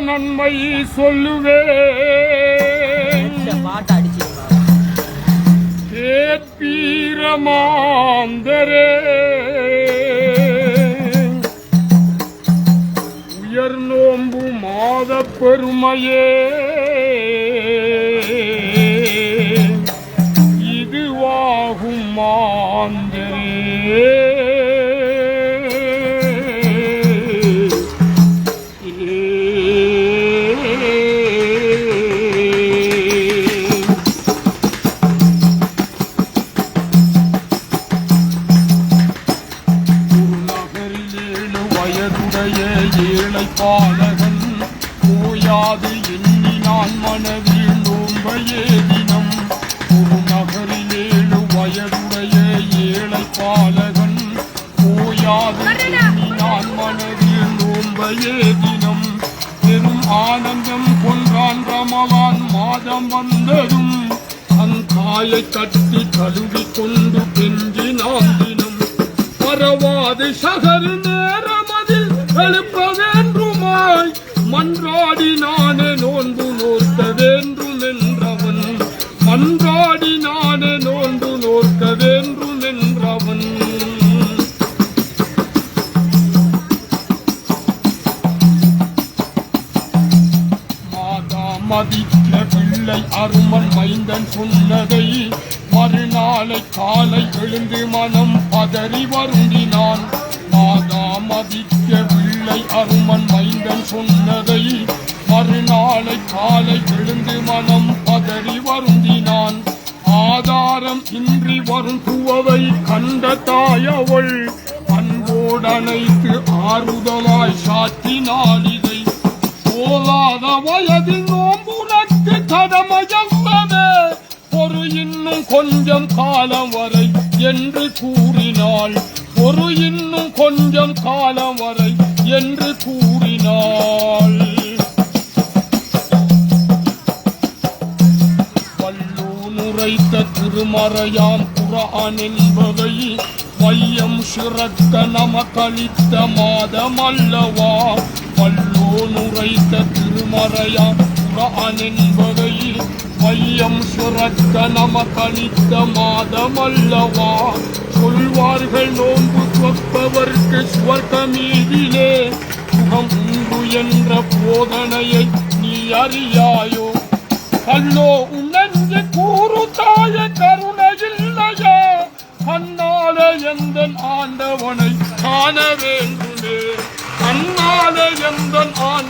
நன்மை சொல்லுவேன். கேட்பீரமாந்தரே உயர் நோம்பு மாத பெருமையே. நான் மனதில் நோன்பையே தினம் குருநகரில் ஏழு வயதுடைய ஏழை பாலகன். எண்ணி நான் மனதில் நோன்பையே தினம் பெரும் ஆனந்தம் கொன்றான் ரமலான் மாதம் வந்ததும் தன் தாயை கட்டி கழுவி கொண்டு கெஞ்சினான் தினம் பரவாது சகர் நேரமதில் எழுப்ப வேண்டுமாய். மன்றாடி நானே மதிக்க பிள்ளை அருமன் மைந்தன் சொன்னதை மறுநாளை காலை எழுந்து மனம் பதறி வருந்தினான். மாதா மதிக்க பிள்ளை அருமன் மைந்தன் சொன்னதை மறுநாளை காலை எழுந்து மனம் பதறி வருந்தினான். ஆதாரம் இன்றி வரும் துவவை கண்ட தாயவள் அன்போடனைத்து ஆறுதலாய் சாத்தினாள் இதை. போதாத வயதில் நோம் கடமையல்லவே ஒரு இன்னும் கொஞ்சம் காலம் வரை என்று கூறினாள். ஒரு இன்னும் கொஞ்சம் காலம் வரை என்று கூறினாள். வல்லூன் உரைத்த திருமறையாம் குரான் என்பதை மையம் சிறக்க நமக்களித்த மாதமல்லவா அல்லவா? உரைத்த திருமறையாம் குரான் என்பதை மையம் சிறக்க நமக்களித்த மாதம் அல்லவா சொல்வார்கள் நோன்பு தொப்பவர்க்கு சுவர்க்கமீதிலே சுகம் உண்டு என்ற போதனையை நீ அறியாயோ? கல்லோ உணர்ந்து கூறு தாய கருணையில்லையா கண்ணால எந்த ஆண்டவனை காண வேண்டுமே? கண்ணால எந்த ஆண்ட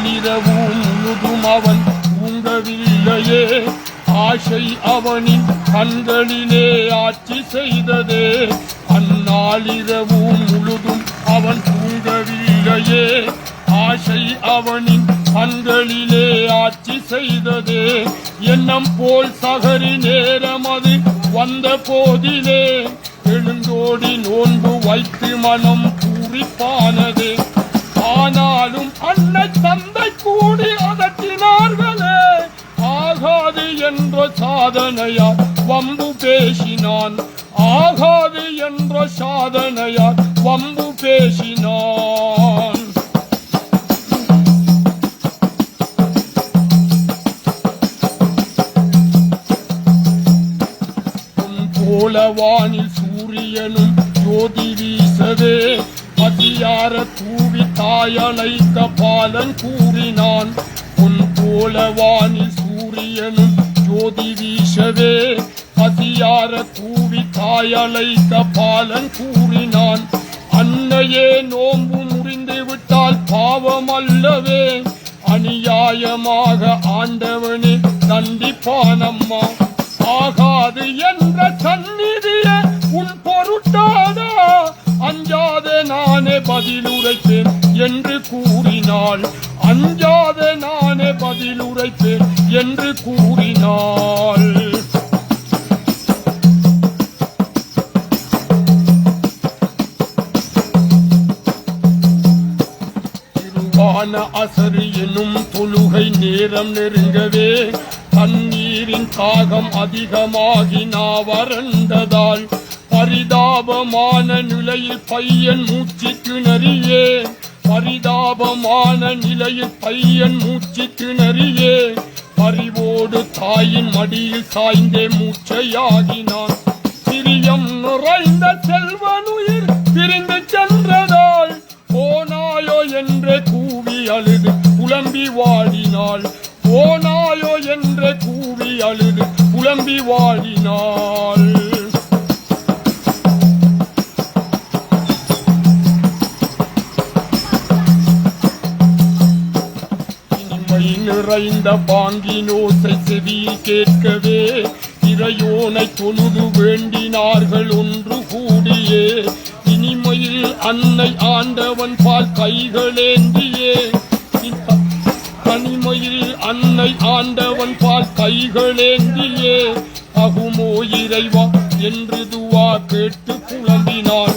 அந்நாளிரவு முழுதும் அவன் தூங்கவில்லையே ஆசை அவனின் கண்களிலே ஆட்சி செய்ததே. அந்நாளிரவும் முழுதும் அவன் தூங்கவில்லையே. ஆசை அவனின் கண்களிலே ஆட்சி செய்ததே. எண்ணம் போல் சகரி நேரம் அது வந்த போதிலே. எழுந்தோடி நோன்பு வைத்து மனம் பூரிப்பானதே. ஆனாலும் அண்ணன் தந்தை கூடி அதட்டினார்களே ஆகாது என்ற சாதனையார் வம்பு பேசினான். ஆகாது என்ற சாதனையார் வம்பு பேசினான். உன் சூரியனும் ஜோதி வீசவே அதியார தூ தாயழைக்க பாலன் கூறினான் உன் போல வானில் சூரியனும் ஜோதி வீசவே. அதியார தூவி தாயழைக்க பாலன் கூறினான் அன்னையே நோம்பு முறிந்து விட்டால் பாவம் அல்லவே. அநியாயமாக ஆண்டவனே தண்டிப்பானம்மா ஆகாது என்ற சந்நிதிய உன் பொருட்டாதா அஞ்சாத நானே பதில் என்று கூறினாள் அஞ்சாத நானே பதில் என்று கூறினாள். திருவான அசர் எனும் தொழுகை நேரம் நெருங்கவே தண்ணீரின் தாகம் அதிகமாகி வறண்டதால் பரிதாபமான நிலையில் பையன் மூச்சு திணறியே பரிதாபமான நிலையில் பையன் மூச்சு திணறியே பறிவோடு தாயின் மடியில் சாய்ந்தே மூச்சையாகினான். சிறியம் நிறைந்த செல்வனுயிர் பிரிந்து சென்றதால் போனாயோ என்று கூவி அழுது புலம்பி வாடினாள். போனாயோ என்று கூவி அழுது புலம்பி வாடினாள். நிறைந்த பாங்கினோசை செவியில் கேட்கவே இறையோனை தொழுது வேண்டினார்கள் ஒன்று கூடியே. இனிமையில் அன்னை ஆண்டவன் பால் கைகளேந்தியே. தனிமையில் அன்னை ஆண்டவன் பால் கைகளேந்தியே. அகுமோ இறைவா என்று துவா கேட்டு புலம்பினாள்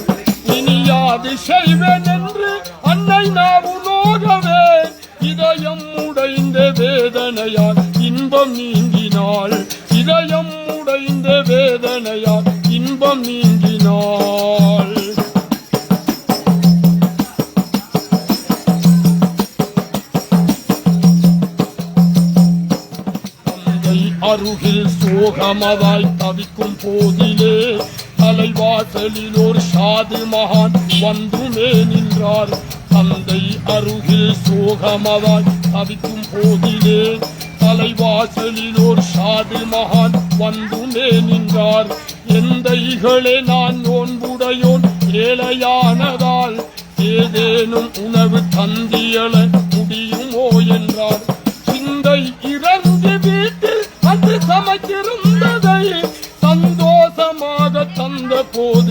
இனியாது செய்வேன் என்று அன்னை நாவுலோகவே இதயம் உடைந்த வேதனையால் இன்பம் நீங்கினாள். இதயம் உடைந்த வேதனையால் இன்பம் நீங்கினாள். அருகில் சோகமதாய் தவிக்கும் போதிலே தலைவாசலில் ஒரு சாது மகான் வந்துமே நின்றார். தந்தை அருகில் சோகமவாய் தவிக்கும் போதிலே தலைவாசலில் ஒரு சாது மகான் வந்துமே நின்றார். எந்த எந்தைகளே நான் நோன்புடையோன் ஏழையானதால் ஏதேனும் உணவு தந்தியல முடியுமோ என்றார். சிந்தை இறந்து வீட்டில் அது சமைத்திருந்ததை சந்தோஷமாக தந்த போது